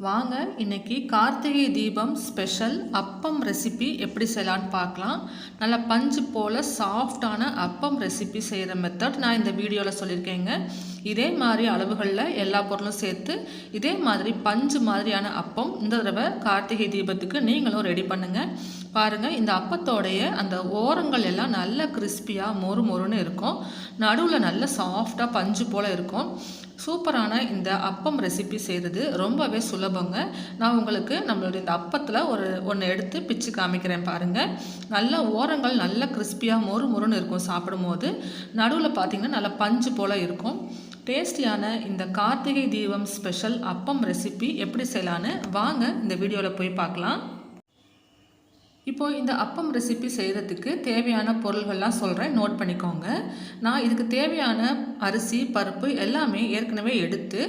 வாங்க இன்னைக்கு கார்த்திகை தீபம் ஸ்பெஷல் அப்பம் ரெசிபி எப்படி செய்யலான்னு பார்க்கலாம். நல்லா பஞ்சு போல் சாஃப்டான அப்பம் ரெசிபி செய்கிற மெத்தட் நான் இந்த வீடியோவில் சொல்லியிருக்கேங்க. இதே மாதிரி அளவுகளில் எல்லா பொருளும் சேர்த்து இதே மாதிரி பஞ்சு மாதிரியான அப்பம் இந்த தடவை கார்த்திகை தீபத்துக்கு நீங்களும் ரெடி பண்ணுங்கள் பாருங்கள் இந்த அப்பத்தோடைய அந்த ஓரங்கள் எல்லாம் நல்ல கிறிஸ்பியாக மொறு மொறுன்னு இருக்கும். நடுவில் நல்ல சாஃப்டாக பஞ்சு போல் இருக்கும். சூப்பரான இந்த அப்பம் ரெசிபி செய்கிறது ரொம்பவே சுலபங்க. நான் உங்களுக்கு நம்மளுடைய இந்த அப்பத்தில் ஒரு ஒன்று எடுத்து பிச்சு காமிக்கிறேன் பாருங்கள் நல்ல ஓரங்கள் நல்ல கிறிஸ்பியாக மொறு மொறுன்னு இருக்கும் சாப்பிடும்போது. நடுவில் பார்த்திங்கன்னா நல்லா பஞ்சு போல் இருக்கும். டேஸ்டியான இந்த கார்த்திகை தீபம் ஸ்பெஷல் அப்பம் ரெசிபி எப்படி செய்யலான்னு வாங்க இந்த வீடியோவில் போய் பார்க்கலாம். இப்போ இந்த அப்பம் ரெசிபி செய்கிறதுக்கு தேவையான பொருள்கள்லாம் சொல்கிறேன் நோட் பண்ணிக்கோங்க. நான் இதுக்கு தேவையான அரிசி பருப்பு எல்லாமே ஏற்கனவே எடுத்து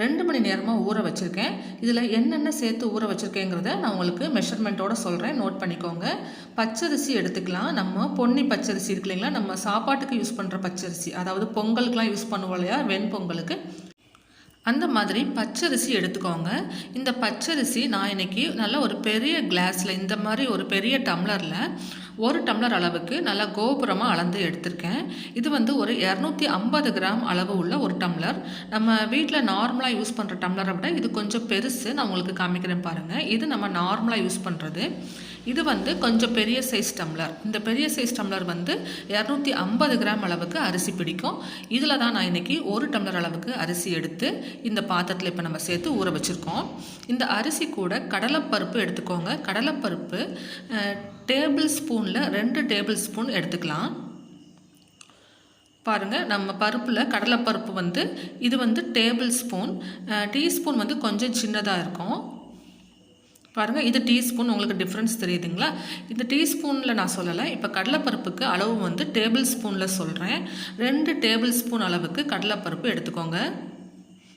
ரெண்டு மணி நேரமாக ஊற வச்சுருக்கேன். இதில் என்னென்ன சேர்த்து ஊற வச்சுருக்கேங்கிறத நான் உங்களுக்கு மெஷர்மெண்ட்டோட சொல்கிறேன் நோட் பண்ணிக்கோங்க. பச்சரிசி எடுத்துக்கலாம். நம்ம பொன்னி பச்சரிசி இருக்கு இல்லைங்களா? நம்ம சாப்பாட்டுக்கு யூஸ் பண்ணுற பச்சரிசி அதாவது பொங்கலுக்குலாம் யூஸ் பண்ணுவோம் இல்லையா? வெண்பொங்கலுக்கு அந்த மாதிரி பச்சரிசி எடுத்துக்கோங்க. இந்த பச்சரிசி நான் இன்னைக்கு நல்ல ஒரு பெரிய கிளாஸில் இந்த மாதிரி ஒரு பெரிய டம்ளரில் ஒரு டம்ளர் அளவுக்கு நல்லா கோபுரமாக அளந்து எடுத்திருக்கேன். இது வந்து ஒரு இரநூத்தி ஐம்பது கிராம் அளவு உள்ள ஒரு டம்ளர் நம்ம வீட்டில் நார்மலாக யூஸ் பண்ணுற டம்ளரை விட இது கொஞ்சம் பெருசு நான் உங்களுக்கு காமிக்கிறேன் பாருங்கள் இது நம்ம நார்மலாக யூஸ் பண்ணுறது இது வந்து கொஞ்சம் பெரிய சைஸ் டம்ளர் இந்த பெரிய சைஸ் டம்ளர் வந்து இரநூத்தி ஐம்பது கிராம் அளவுக்கு அரிசி பிடிக்கும். இதில் தான் நான் இன்றைக்கி ஒரு டம்ளர் அளவுக்கு அரிசி எடுத்து இந்த பாத்திரத்தில் இப்போ நம்ம சேர்த்து ஊற வச்சுருக்கோம். இந்த அரிசி கூட கடலைப்பருப்பு எடுத்துக்கோங்க. கடலைப்பருப்பு டேபிள் ஸ்பூனில் ரெண்டு டேபிள் ஸ்பூன் எடுத்துக்கலாம். பாருங்கள் நம்ம பருப்பில் கடலைப்பருப்பு வந்து இது வந்து டேபிள் ஸ்பூன் டீஸ்பூன் வந்து கொஞ்சம் சின்னதாக இருக்கும். பாருங்கள் இது டீஸ்பூன் உங்களுக்கு டிஃப்ரென்ஸ் தெரியுதுங்களா? இந்த டீஸ்பூனில் நான் சொல்லலை. இப்போ கடலைப்பருப்புக்கு அளவு வந்து டேபிள் ஸ்பூனில் சொல்கிறேன் ரெண்டு டேபிள் ஸ்பூன் அளவுக்கு கடலைப்பருப்பு எடுத்துக்கோங்க.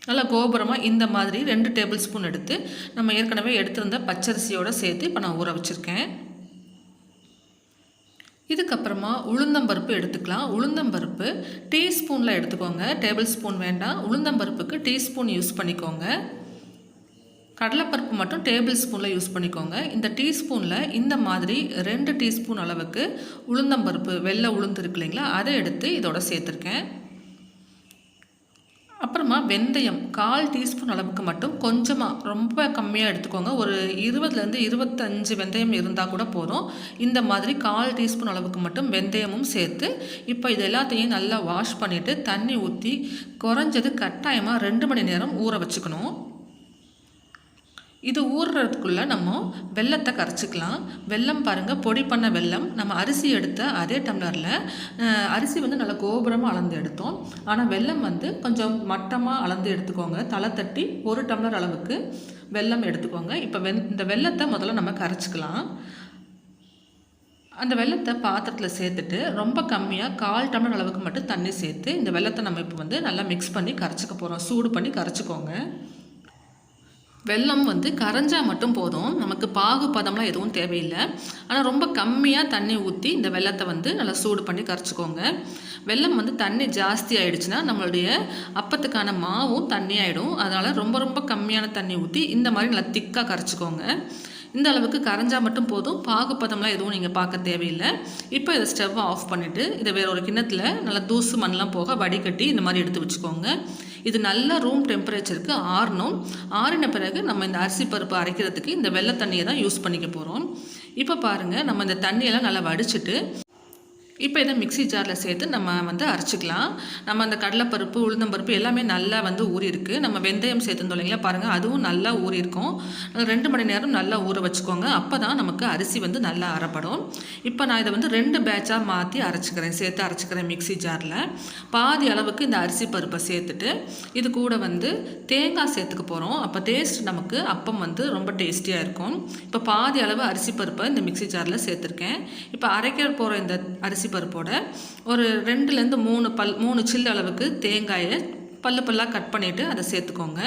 நல்லா கோபுரமாக இந்த மாதிரி ரெண்டு டேபிள் ஸ்பூன் எடுத்து நம்ம ஏற்கனவே எடுத்திருந்த பச்சரிசியோடு சேர்த்து இப்போ நான் ஊற வச்சுருக்கேன். இதுக்கப்புறமா உளுந்தம்பருப்பு எடுத்துக்கலாம். உளுந்தம்பருப்பு டீஸ்பூனில் எடுத்துக்கோங்க. டேபிள் ஸ்பூன் வேண்டாம். உளுந்தம்பருப்புக்கு டீஸ்பூன் யூஸ் பண்ணிக்கோங்க. கடலைப்பருப்பு மட்டும் டேபிள் ஸ்பூனில் யூஸ் பண்ணிக்கோங்க. இந்த டீஸ்பூனில் இந்த மாதிரி ரெண்டு டீஸ்பூன் அளவுக்கு உளுந்தம்பருப்பு வெள்ளை உளுந்து இருக்கு இல்லைங்களா? அதை எடுத்து இதோட சேர்த்துருக்கேன். அப்புறமா வெந்தயம் கால் டீஸ்பூன் அளவுக்கு மட்டும் கொஞ்சமாக ரொம்ப கம்மியாக எடுத்துக்கோங்க. ஒரு இருபதுலேருந்து இருபத்தஞ்சு வெந்தயம் இருந்தால் கூட போதும். இந்த மாதிரி கால் டீஸ்பூன் அளவுக்கு மட்டும் வெந்தயமும் சேர்த்து இப்போ இது எல்லாத்தையும் நல்லா வாஷ் பண்ணிவிட்டு தண்ணி ஊற்றி குறைஞ்சது கட்டாயமாக ரெண்டு மணி நேரம் ஊற வச்சுக்கணும். இது ஊறுறதுக்குள்ளே நம்ம வெள்ளத்தை கரைச்சிக்கலாம். வெல்லம் பாருங்கள் பொடி பண்ண வெல்லம். நம்ம அரிசி எடுத்த அதே டம்ளரில் அரிசி வந்து நல்லா கோபுரமாக அளந்து எடுத்தோம். ஆனால் வெல்லம் வந்து கொஞ்சம் மட்டமாக அளந்து எடுத்துக்கோங்க. தலை தட்டி ஒரு டம்ளர் அளவுக்கு வெல்லம் எடுத்துக்கோங்க. இப்போ வெந் இந்த வெள்ளத்தை முதல்ல நம்ம கரைச்சிக்கலாம். அந்த வெள்ளத்தை பாத்திரத்தில் சேர்த்துட்டு ரொம்ப கம்மியாக கால் டம்ளர் அளவுக்கு மட்டும் தண்ணி சேர்த்து இந்த வெள்ளத்தை நம்ம இப்போ வந்து நல்லா மிக்ஸ் பண்ணி கரைச்சிக்க போகிறோம் சூடு பண்ணி கரைச்சிக்கோங்க. வெல்லம் வந்து கரைஞ்சால் மட்டும் போதும். நமக்கு பாகு பதம்லாம் எதுவும் தேவையில்லை. ஆனால் ரொம்ப கம்மியாக தண்ணி ஊற்றி இந்த வெள்ளத்தை வந்து நல்லா சூடு பண்ணி கரைச்சிக்கோங்க. வெல்லம் வந்து தண்ணி ஜாஸ்தி ஆகிடுச்சுன்னா நம்மளுடைய அப்பத்துக்கான மாவும் தண்ணி ஆகிடும் அதனால் ரொம்ப ரொம்ப கம்மியான தண்ணி ஊற்றி இந்த மாதிரி நல்லா திக்காக கரைச்சிக்கோங்க. இந்த அளவுக்கு கரைஞ்சால் மட்டும் போதும். பாகுப்பதம்லாம் எதுவும் நீங்கள் பார்க்க தேவையில்லை. இப்போ இதை ஸ்டவ்வை ஆஃப் பண்ணிவிட்டு இதை வேற ஒரு கிண்ணத்தில் நல்லா தூசு மண்ணெலாம் போக வடிகட்டி இந்த மாதிரி எடுத்து வச்சுக்கோங்க. இது நல்லா ரூம் டெம்பரேச்சருக்கு ஆறணும். ஆறின பிறகு நம்ம இந்த அரிசி பருப்பு அரைக்கிறதுக்கு இந்த வெள்ளை தண்ணியை தான் யூஸ் பண்ணிக்க போகிறோம் இப்போ பாருங்கள் நம்ம இந்த தண்ணியெல்லாம் நல்லா வடிச்சிட்டு இப்போ இதை மிக்சி ஜாரில் சேர்த்து நம்ம வந்து அரைச்சிக்கலாம். நம்ம அந்த கடலைப்பருப்பு உளுந்தம்பருப்பு எல்லாமே நல்லா வந்து ஊறி இருக்குது நம்ம வெந்தயம் சேர்த்துருந்தோம் இல்லைங்களா? பாருங்கள் அதுவும் நல்லா ஊறி இருக்கும் ரெண்டு மணி நேரம் நல்லா ஊற வச்சுக்கோங்க. அப்போ தான் நமக்கு அரிசி வந்து நல்லா அரைப்படும். இப்போ நான் இதை வந்து ரெண்டு பேட்சாக மாற்றி அரைச்சிக்கிறேன். சேர்த்து அரைச்சிக்கிறேன் மிக்சி ஜாரில் பாதி அளவுக்கு இந்த அரிசி பருப்பை சேர்த்துட்டு இது கூட வந்து தேங்காய் சேர்த்துக்க போகிறோம் அப்போ டேஸ்ட் நமக்கு அப்பம் வந்து ரொம்ப டேஸ்டியாக இருக்கும். இப்போ பாதி அளவு அரிசி பருப்பை இந்த மிக்சி ஜாரில் சேர்த்துருக்கேன். இப்போ அரைக்க போகிற இந்த அரிசி அரிசி பருப்போட ஒரு ரெண்டுலேருந்து மூணு பல் மூணு சில்லு அளவுக்கு தேங்காயை பல்லு பல்லாக கட் பண்ணிவிட்டு அதை சேர்த்துக்கோங்க.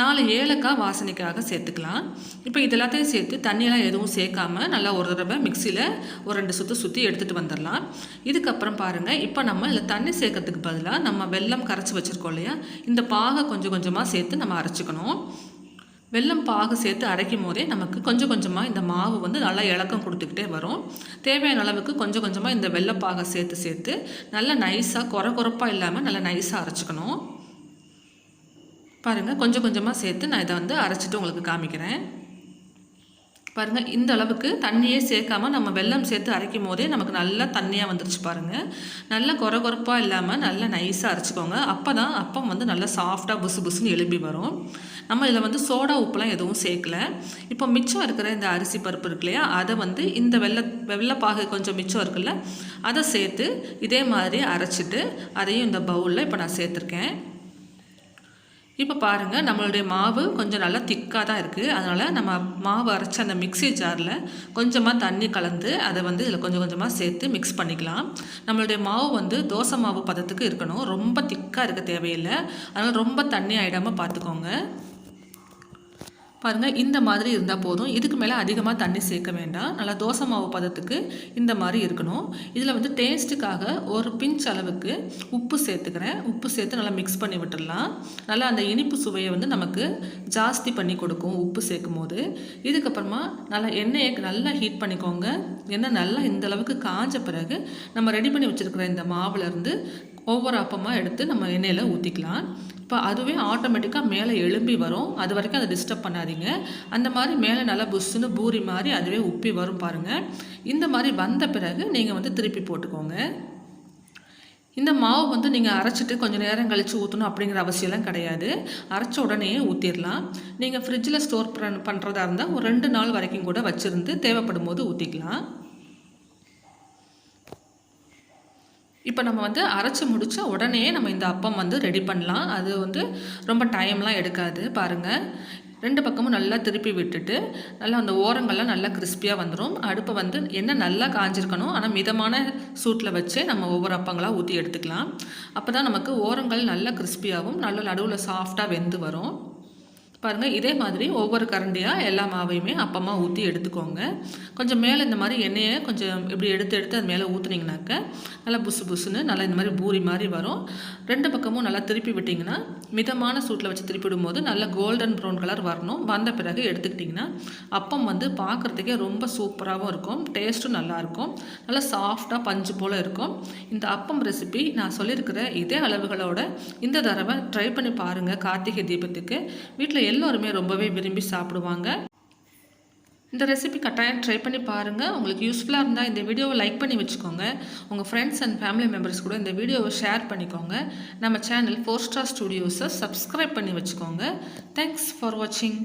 நாலு ஏலக்காய் வாசனைக்காக சேர்த்துக்கலாம். இப்போ இது எல்லாத்தையும் சேர்த்து தண்ணியெல்லாம் எதுவும் சேர்க்காம நல்லா ஒரு தடவை மிக்சியில் ஒரு ரெண்டு சுற்று சுற்றி எடுத்துகிட்டு வந்துடலாம். இதுக்கப்புறம் பாருங்கள் இப்போ நம்ம இதில் தண்ணி சேர்க்கறதுக்கு பதிலாக நம்ம வெல்லம் கரைச்சி வச்சுருக்கோம் இல்லையா? இந்த பாகை கொஞ்சம் கொஞ்சமாக சேர்த்து நம்ம அரைச்சிக்கணும். வெள்ளம் பாகு சேர்த்து அரைக்கும் போதே நமக்கு கொஞ்சம் கொஞ்சமாக இந்த மாவு வந்து நல்லா இலக்கம் கொடுத்துக்கிட்டே வரும். தேவையான அளவுக்கு கொஞ்சம் கொஞ்சமாக இந்த வெள்ளப்பாகை சேர்த்து சேர்த்து நல்லா நைஸாக குறை குறைப்பாக இல்லாமல் நல்லா நைஸாக அரைச்சிக்கணும். பாருங்கள் கொஞ்சம் கொஞ்சமாக சேர்த்து நான் இதை வந்து அரைச்சிட்டு உங்களுக்கு காமிக்கிறேன். பாருங்கள் இந்த அளவுக்கு தண்ணியே சேர்க்காமல் நம்ம வெல்லம் சேர்த்து அரைக்கும் போதே நமக்கு நல்லா தண்ணியாக வந்துருச்சு பாருங்கள் நல்லா குறை குறைப்பாக இல்லாமல் நல்லா நைஸாக அரைச்சிக்கோங்க. அப்போ தான் அப்பம் வந்து நல்லா சாஃப்டாக புசு புசுன்னு எழுப்பி வரும். நம்ம இதில் வந்து சோடா உப்புலாம் எதுவும் சேர்க்கல. இப்போ மிச்சம் இருக்கிற இந்த அரிசி பருப்பு இருக்கு இல்லையா அதை வந்து இந்த வெள்ளை வெள்ளைப்பாகு கொஞ்சம் மிச்சம் இருக்குல்ல அதை சேர்த்து இதே மாதிரி அரைச்சிட்டு அதையும் இந்த பவுலில் இப்போ நான் சேர்த்துருக்கேன். இப்போ பாருங்கள் நம்மளுடைய மாவு கொஞ்சம் நல்லா திக்காக தான் இருக்குது அதனால் நம்ம மாவு அரைச்ச அந்த மிக்ஸி ஜாரில் கொஞ்சமாக தண்ணி கலந்து அதை வந்து இதில் கொஞ்சம் கொஞ்சமாக சேர்த்து மிக்ஸ் பண்ணிக்கலாம். நம்மளுடைய மாவு வந்து தோசை மாவு பதத்துக்கு இருக்கணும். ரொம்ப திக்காக இருக்க தேவையில்லை. அதனால் ரொம்ப தண்ணி ஆகிடாமல் பார்த்துக்கோங்க. பாருங்கள் இந்த மாதிரி இருந்தால் போதும். இதுக்கு மேலே அதிகமாக தண்ணி சேர்க்க வேண்டாம். நல்லா தோசை மாவு பதத்துக்கு இந்த மாதிரி இருக்கணும். இதில் வந்து டேஸ்ட்டுக்காக ஒரு பிஞ்ச் அளவுக்கு உப்பு சேர்த்துக்கிறேன். உப்பு சேர்த்து நல்லா மிக்ஸ் பண்ணி விட்டுடலாம். நல்லா அந்த இனிப்பு சுவையை வந்து நமக்கு ஜாஸ்தி பண்ணி கொடுக்கும் உப்பு சேர்க்கும் போது இதுக்கப்புறமா நல்லா எண்ணெயை நல்லா ஹீட் பண்ணிக்கோங்க. எண்ணெய் நல்லா இந்த அளவுக்கு காஞ்ச பிறகு நம்ம ரெடி பண்ணி வச்சுருக்கிற இந்த மாவுலேருந்து ஒவ்வொரு அப்பமாக எடுத்து நம்ம எண்ணெயில் ஊற்றிக்கலாம் இப்போ அதுவே ஆட்டோமேட்டிக்காக மேலே எழும்பி வரும். அது வரைக்கும் அதை டிஸ்டர்ப் பண்ணாதீங்க. அந்த மாதிரி மேலே நல்லா புஷ்ஷுன்னு பூரி மாதிரி அதுவே உப்பி வரும் பாருங்கள் இந்த மாதிரி வந்த பிறகு நீங்கள் வந்து திருப்பி போட்டுக்கோங்க. இந்த மாவு வந்து நீங்கள் அரைச்சிட்டு கொஞ்சம் நேரம் கழித்து ஊற்றணும் அப்படிங்கிற அவசியம்லாம் கிடையாது. அரைச்ச உடனே ஊற்றிடலாம் நீங்கள் ஃப்ரிட்ஜில் ஸ்டோர் பண்ணுறதா இருந்தால் ஒரு ரெண்டு நாள் வரைக்கும் கூட வச்சுருந்து தேவைப்படும் போது ஊற்றிக்கலாம் இப்போ நம்ம வந்து அரைச்சி முடித்த உடனே நம்ம இந்த அப்பம் வந்து ரெடி பண்ணலாம். அது வந்து ரொம்ப டைம்லாம் எடுக்காது பாருங்கள் ரெண்டு பக்கமும் நல்லா திருப்பி விட்டுட்டு நல்லா அந்த ஓரங்கள்லாம் நல்லா கிறிஸ்பியாக வந்துடும் அடுப்பை வந்து எண்ணெய் நல்லா காஞ்சிருக்கணும். ஆனால் மிதமான சூட்டில் வச்சு நம்ம ஒவ்வொரு அப்பங்களாக ஊற்றி எடுத்துக்கலாம். அப்போ தான் நமக்கு ஓரங்கள் நல்லா கிறிஸ்பியாகவும் நல்ல நடுவில் சாஃப்டாக வெந்து வரும். பாருங்கள் இதே மாதிரி ஒவ்வொரு கரண்டியாக எல்லா மாவையுமே அப்பமா ஊற்றி எடுத்துக்கோங்க. கொஞ்சம் மேலே இந்த மாதிரி எண்ணெயை கொஞ்சம் இப்படி எடுத்து எடுத்து அது மேலே ஊற்றுனீங்கனாக்க நல்லா புசு புசுன்னு நல்லா இந்த மாதிரி பூரி மாதிரி வரும். ரெண்டு பக்கமும் நல்லா திருப்பி விட்டிங்கன்னா மிதமான சூட்டில் வச்சு திருப்பி விடும்போது நல்லா கோல்டன் ப்ரௌன் கலர் வரணும். வந்த பிறகு எடுத்துக்கிட்டிங்கன்னா அப்பம் வந்து பார்க்குறதுக்கே ரொம்ப சூப்பராகவும் இருக்கும். டேஸ்ட்டும் நல்லாயிருக்கும் நல்லா சாஃப்டாக பஞ்சு போல் இருக்கும். இந்த அப்பம் ரெசிபி நான் சொல்லியிருக்கிற இதே அளவுகளோட இந்த தடவை ட்ரை பண்ணி பாருங்கள் கார்த்திகை தீபத்துக்கு. வீட்டில் எல்லோருமே ரொம்பவே விரும்பி சாப்பிடுவாங்க. இந்த ரெசிபி கட்டாயம் ட்ரை பண்ணி பாருங்கள் உங்களுக்கு யூஸ்ஃபுல்லாக இருந்தால் இந்த வீடியோவை லைக் பண்ணி வச்சுக்கோங்க. உங்கள் ஃப்ரெண்ட்ஸ் அண்ட் ஃபேமிலி மெம்பர்ஸ் கூட இந்த வீடியோவை ஷேர் பண்ணிக்கோங்க. நம்ம சேனல் ஃபோர் ஸ்டார் ஸ்டுடியோஸை சப்ஸ்கிரைப் பண்ணி வச்சுக்கோங்க. தேங்க்ஸ் ஃபார் வாட்சிங்